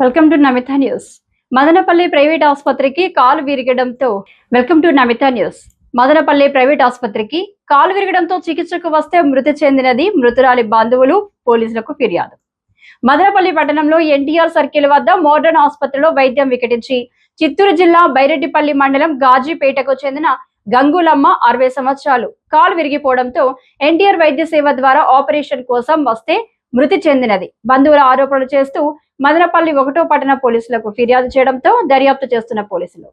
Welcome to Namita news Madanapalle private ఆసుపత్రికి కాలు విరగడంతో welcome to Namita news Madanapalle private ఆసుపత్రికి కాలు విరగడంతో చికిత్సకు వస్తే మృతి చెందినది మృతురాలి బంధువులు పోలీసులకు ఫిర్యాదు. మదనపల్లి పట్టణంలో ఎన్టీఆర్ సర్కిల్ వద్ద మోడర్న్ ఆసుపత్రిలో వైద్యం వికటించి చిత్తూరు జిల్లా బైరెడ్డిపల్లి మండలం గాజీపేటకు చెందిన గంగులమ్మ అరవై సంవత్సరాలు. కాలు విరిగిపోవడంతో ఎన్టీఆర్ వైద్య సేవ ద్వారా ఆపరేషన్ కోసం వస్తే మృతి చెందినది. బంధువుల ఆరోపణలు చేస్తూ మదనపల్లి ఒకటో పట్టణ పోలీసులకు ఫిర్యాదు చేయడంతో దర్యాప్తు చేస్తున్న పోలీసులు.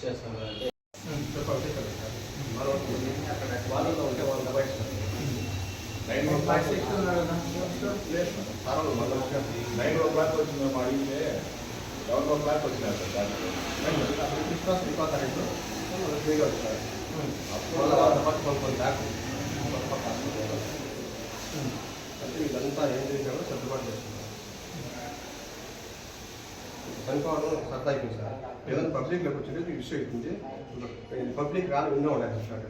Sir sir nine o'clock nine o'clock అడిగితే లెవెన్ ఓ క్లాక్ వచ్చినారు సార్ డాక్టర్ ఇదంతా ఏం చేసినామో సర్దుబాటు చేస్తున్నాం చనిపోవడం సరదా అయిపోయింది సార్ ఏదైనా పబ్లిక్లోకి వచ్చింది ఇష్యూ అవుతుంది పబ్లిక్ రాని విన్నో ఉన్నాయి స్టార్ట్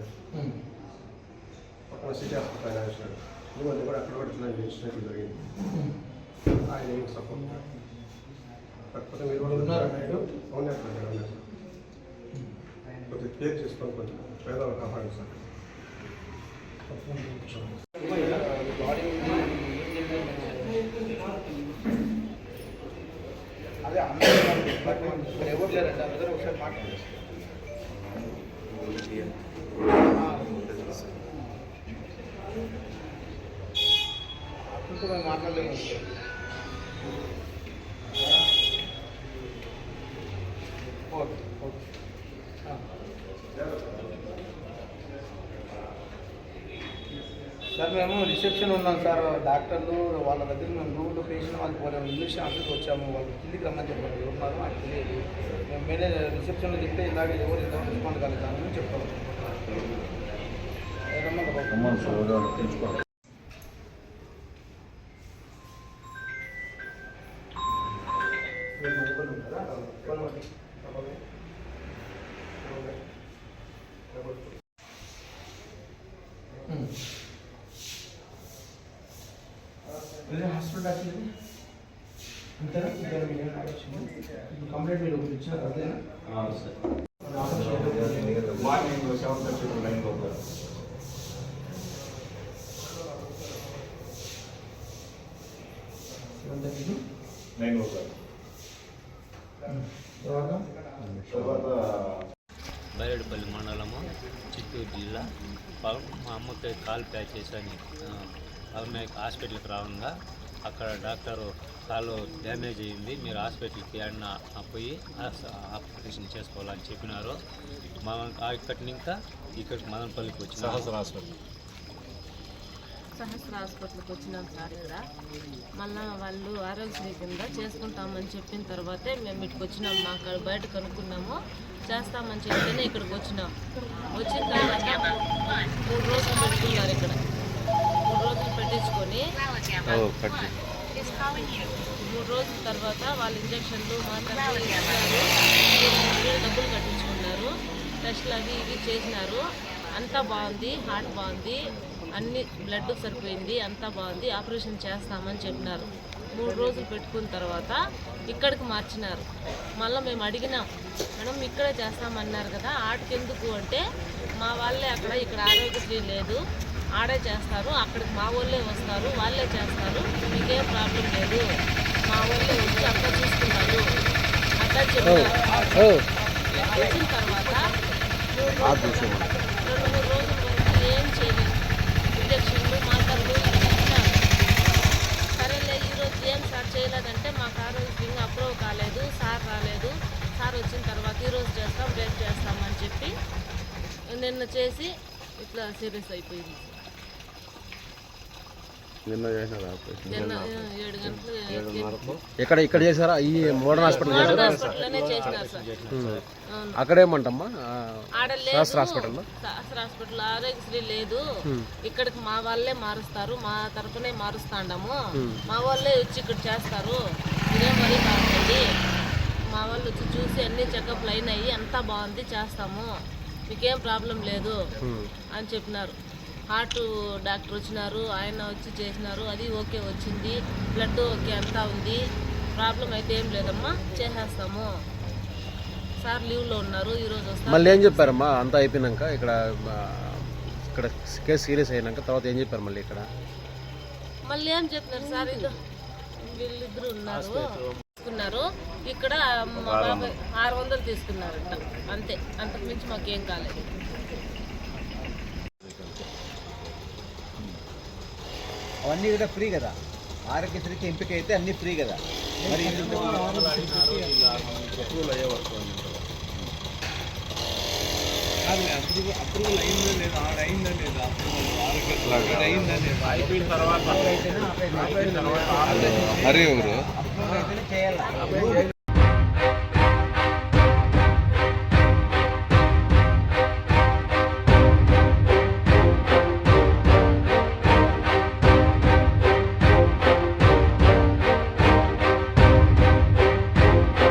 పక్కన సిటీ హాస్పిటల్ వచ్చినాడు ఇవన్నీ కూడా అక్కడ కూడా ఇట్లా ఇన్సిడెంట్ జరిగింది ఆయన ఏం సపోర్ట్? కాకపోతే మీరు కూడా ఉన్నారా? అవునా సార్ కొద్దిగా కేర్ చేసుకొని కొంచెం పేదవాళ్ళు కాపాడండి సార్ అదే అందరూ ఎవరు లేరండి అందరూ ఒకసారి మాట్లాడండి అప్పుడు ఓకే ఓకే సార్ మేము రిసెప్షన్ ఉన్నాం సార్. డాక్టర్లు వాళ్ళ దగ్గర మేము రూమ్లో పేషెంట్ వాళ్ళకి పోలేము. ఇంగ్లీష్ ఆఫీస్కి వచ్చాము. వాళ్ళు కిందికి రమ్మని చెప్పారు. ఎవరున్నారు నాకు తెలియదు. మేము మేనేజర్ రిసెప్షన్లో చెప్తే ఇలాగ ఎవరు ఇంత రెస్పాండ్ కలుగుతామని చెప్తాము రమ్మని. ఇదే హాస్పిటల్ ఇది? అంతేనా వచ్చిందా? ఇప్పుడు కంప్లైంట్ మీరు ఒకటి ఇచ్చారు అదేనా? Sir. Morning seven thirty to nine తర్వాత? తర్వాత బైరెడ్డిపల్లి మండలము చిత్తూరు జిల్లా. మా అమ్మకి కాలు ప్యాచ్ చేశాను. ఆమె హాస్పిటల్కి రావంగా అక్కడ డాక్టరు కాలు డ్యామేజ్ అయ్యింది. మీరు హాస్పిటల్కి అన్న పోయి ఆపరేషన్ చేసుకోవాలని చెప్పినారు. మా ఇక్కడి ఇంకా ఇక్కడికి మదనపల్లికి వచ్చిన. సహస్ర హాస్పిటల్. సహస్ర హాస్పిటల్కి వచ్చినాం సార్ ఇక్కడ. మళ్ళా వాళ్ళు ఆరోగ్యశ్రీ కింద చేసుకుంటామని చెప్పిన తర్వాతే మేము ఇక్కడికి వచ్చినాం. మా అక్కడ బయట కనుక్కున్నాము. చేస్తామని చెప్తేనే ఇక్కడికి వచ్చినాం. వచ్చిన తర్వాత మూడు రోజులు పెట్టుకున్నారు ఇక్కడ. మూడు రోజుల తర్వాత వాళ్ళు ఇంజక్షన్లు మాత్రలు డబ్బులు కట్టించుకున్నారు. టెస్ట్లు అవి ఇవి చేసినారు. అంతా బాగుంది హార్ట్ బాగుంది. అన్ని బ్లడ్ సరిపోయింది అంతా బాగుంది. ఆపరేషన్ చేస్తామని చెప్పినారు. మూడు రోజులు పెట్టుకున్న తర్వాత ఇక్కడికి మార్చినారు. మళ్ళీ మేము అడిగినాం మేడం ఇక్కడే చేస్తామన్నారు కదా ఆటకి ఎందుకు అంటే మా వాళ్ళే అక్కడ ఇక్కడ ఆరోగ్యశ్రీ లేదు. ఆడే చేస్తారు అక్కడికి మా వాళ్ళే వస్తారు వాళ్ళే చేస్తారు. మీకేం ప్రాబ్లం లేదు. మా వాళ్ళే వచ్చి అక్కడ చూసుకుంటారు. అట్లా చెప్పారు వచ్చిన తర్వాత రెండు మూడు రోజులు వరకు ఏం చేయలేదు ఇంజక్షన్లు ఇచ్చినారు సరేలే ఈరోజు ఏం సార్ చేయలేదంటే మాకు ఆరోగ్యం అప్రూవ్ కాలేదు సార్ రాలేదు. సార్ వచ్చిన తర్వాత ఈరోజు చేస్తాం రేపు చేస్తామని చెప్పి నిన్న చేసి ఇట్లా సీరియస్ అయిపోయింది. నిన్న చేసినారు ఆపరేషన్. నిన్న ఆ, ఏడు గంటలు ఎక్కడ ఇక్కడ చేశారా? ఈ మోడర్న్ హాస్పిటల్ మోడల్ చేశారా హాస్పిటల్లోనే చేసినారు సార్. అవును. అక్కడేమంటమ్మా? ఆ, ఆడ లేదు. శాస్త్ర హాస్పిటల్లో? శాస్త్ర హాస్పిటల్ ఆరోగ్యశ్రీ లేదు. ఇక్కడికి మా వాళ్ళే మారుస్తారు. మా తరపునే మారుస్తాండము. మా వాళ్ళే వచ్చి ఇక్కడ చేస్తారు. ఇదేం మరీ కాదండి మా వాళ్ళు వచ్చి చూసి అన్ని చెకప్లు అయినాయి. అంతా బాగుంది చేస్తాము. మీకేం ప్రాబ్లం లేదు. అని చెప్పినారు. హార్ట్ డాక్టర్ వచ్చినారు ఆయన వచ్చి చేసినారు అది ఓకే వచ్చింది బ్లడ్ ఓకే అంతా ఉంది ప్రాబ్లం అయితే ఏం లేదమ్మా చేసేస్తాము. సార్ లీవ్లో ఉన్నారు ఈరోజు వస్తారు. మళ్ళీ ఏం చెప్పారమ్మా? అంతా అయిపోయినాక ఇక్కడ ఇక్కడ కేసు సీరియస్ అయినాక తర్వాత ఏం చెప్పారు మళ్ళీ ఇక్కడ? మళ్ళీ ఏం చెప్పినారు సార్? ఇది వీళ్ళిద్దరు ఉన్నారు తీసుకున్నారు. ఇక్కడ మా బాబాయ్ ఆరు వందలు తీసుకున్నారంట. అంతే అంతకు మించి మాకేం కాలేదు. అవన్నీ కూడా ఫ్రీ కదా. ఆరోగ్యశ్రీకి ఎంపిక అయితే అన్నీ ఫ్రీ కదా. మరి అప్రూవల్ అయ్యే వరకు అని ఉంటారు. అయిపోయిన తర్వాత అప్రూవల్ అయితేనే చేయాలి.